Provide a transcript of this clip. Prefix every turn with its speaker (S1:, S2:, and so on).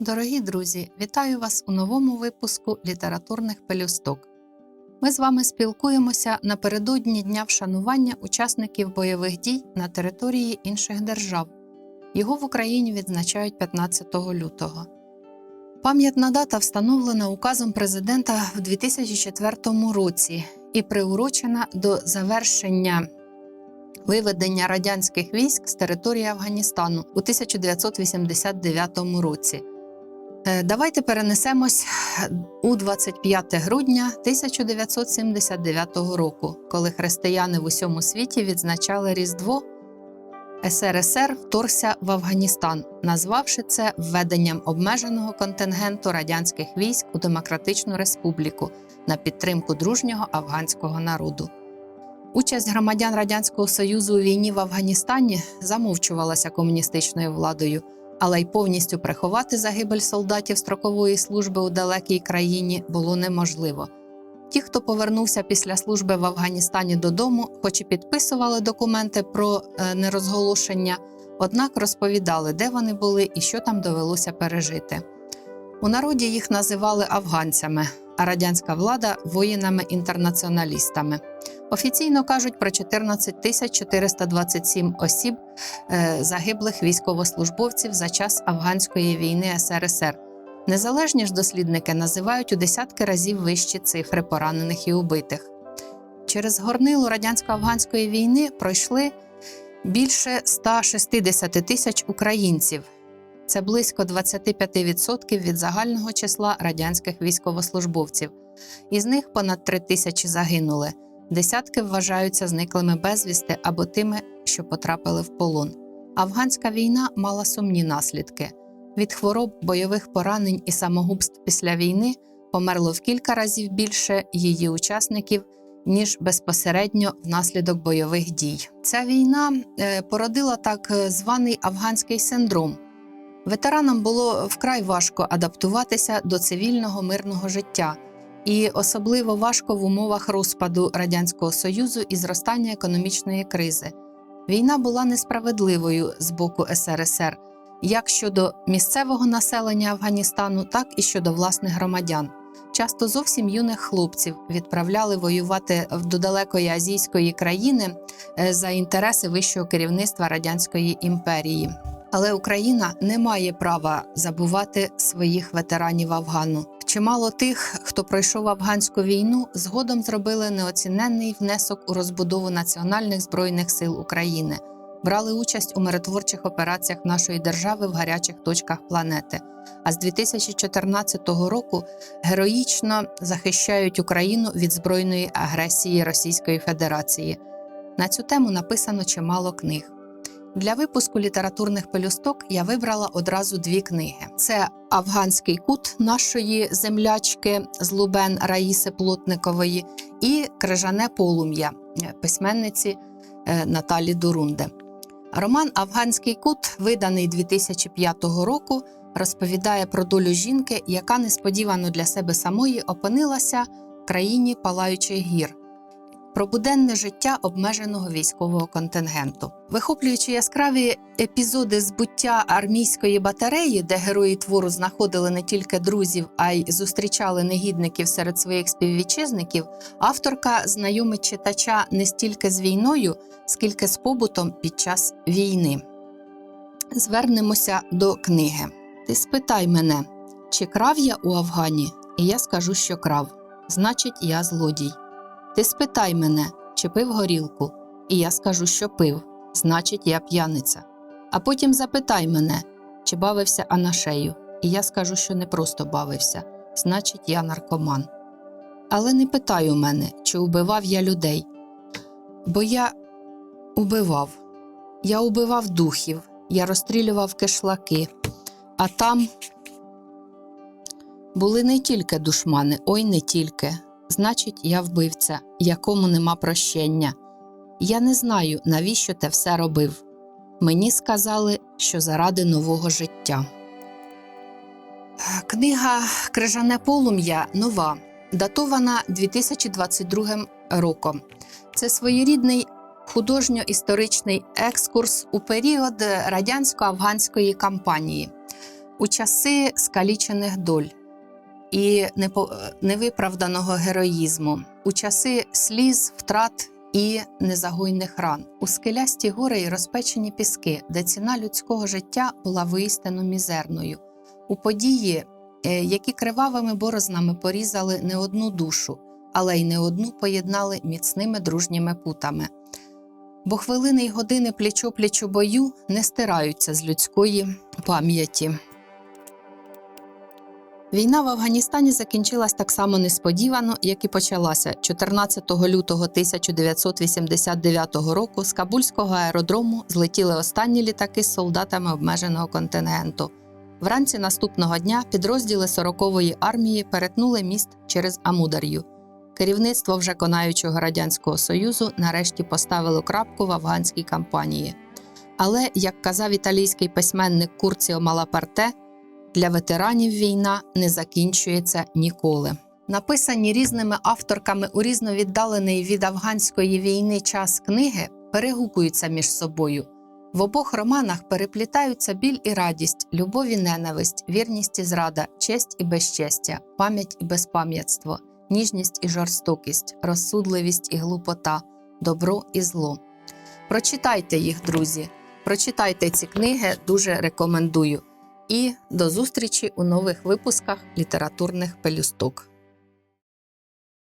S1: Дорогі друзі, вітаю вас у новому випуску літературних пелюсток. Ми з вами спілкуємося напередодні дня вшанування учасників бойових дій на території інших держав. Його в Україні відзначають 15 лютого. Пам'ятна дата встановлена указом президента в 2004 році і приурочена до завершення виведення радянських військ з території Афганістану у 1989 році. Е, Давайте перенесемось у 25 грудня 1979 року, коли християни в усьому світі відзначали Різдво. СРСР вторгся в Афганістан, назвавши це введенням обмеженого контингенту радянських військ у Демократичну Республіку на підтримку дружнього афганського народу. Участь громадян Радянського Союзу у війні в Афганістані замовчувалася комуністичною владою, але й повністю приховати загибель солдатів строкової служби у далекій країні було неможливо. Ті, хто повернувся після служби в Афганістані додому, хоч і підписували документи про е, нерозголошення, однак розповідали, де вони були і що там довелося пережити. У народі їх називали афганцями, а радянська влада воїнами-інтернаціоналістами. Офіційно кажуть про 14 тисяч 427 осіб е, загиблих військовослужбовців за час афганської війни СРСР. Незалежні ж дослідники називають у десятки разів вищі цифри поранених і убитих. Через горнило радянсько-афганської війни пройшли більше 160 тисяч українців. Це близько 25% від загального числа радянських військовослужбовців. Із них понад 3 тисячі загинули. Десятки вважаються зниклими безвісти або тими, що потрапили в полон. Афганська війна мала сумні наслідки. Від хвороб, бойових поранень і самогубств після війни померло в кілька разів більше її учасників, ніж безпосередньо внаслідок бойових дій. Ця війна е, породила так е, званий афганський синдром. Ветеранам було вкрай важко адаптуватися до цивільного мирного життя, і особливо важко в умовах розпаду Радянського Союзу і зростання економічної кризи. Війна була несправедливою з боку СРСР як щодо місцевого населення Афганістану, так і щодо власних громадян. Часто зовсім юних хлопців відправляли воювати до далекої азійської країни е, за інтереси вищого керівництва радянської імперії. Але Україна не має права забувати своїх ветеранів Афгану. Чимало тих, хто пройшов афганську війну, згодом зробили неоціненний внесок у розбудову національних збройних сил України брали участь у миротворчих операціях нашої держави в гарячих точках планети. А з 2014 року героїчно захищають Україну від збройної агресії Російської Федерації. На цю тему написано чимало книг. Для випуску літературних пелюсток я вибрала одразу дві книги: це Афганський кут нашої землячки з Лубен Раїси Плотникової і Крижане полум'я письменниці е, Наталі Дурунде. Роман Афганський кут, виданий 2005 року, розповідає про долю жінки, яка несподівано для себе самої опинилася в країні палаючих гір, про буденне життя обмеженого військового контингенту, вихоплюючи яскраві епізоди збуття армійської батареї, де герої твору знаходили не тільки друзів, а й зустрічали негідників серед своїх співвітчизників, авторка знайомить читача не стільки з війною, скільки з побутом під час війни. Звернемося до книги. Ти спитай мене, чи крав я у Афгані, і я скажу, що крав. Значить, я злодій. Ти спитай мене, чи пив горілку, і я скажу, що пив, значить, я п'яниця. А потім запитай мене, чи бавився анашею, і я скажу, що не просто бавився, значить, я наркоман. Але не питай у мене, чи убивав я людей, бо я убивав. Я убивав духів, я розстрілював кишлаки, а там були не тільки душмани, ой не тільки. Значить, я вбивця, якому нема прощення. Я не знаю, навіщо те все робив. Мені сказали, що заради нового життя. Книга Крижане полум'я нова. датована 2022 роком. Це своєрідний художньо-історичний екскурс у період радянсько-афганської кампанії, у часи скалічених доль і невиправданого героїзму, у часи сліз, втрат і незагойних ран, у скелясті гори й розпечені піски, де ціна людського життя була воістину мізерною, у події, е, які кривавими борознами порізали не одну душу, але й не одну поєднали міцними дружніми путами. Бо хвилини й години пліч-опліч у бою не стираються з людської пам'яті. Війна в Афганістані закінчилась так само несподівано, як і почалася 14 лютого 1989 року. З Кабульського аеродрому злетіли останні літаки з солдатами обмеженого контингенту. Вранці наступного дня підрозділи 40-ї армії перетнули міст через Амудар'ю. Керівництво вже конаючого радянського союзу нарешті поставило крапку в афганській кампанії. Але, як казав італійський письменник Курціо Малапарте, для ветеранів війна не закінчується ніколи. Написані різними авторками у різновіддалений від афганської війни час книги перегукуються між собою. В обох романах переплітаються біль і радість, любов і ненависть, вірність і зрада, честь і безчестя, пам'ять і безпам'ятство, ніжність і жорстокість, розсудливість і глупота, добро і зло. Прочитайте їх, друзі. Прочитайте ці книги, дуже рекомендую. І до зустрічі у нових випусках літературних пелюсток.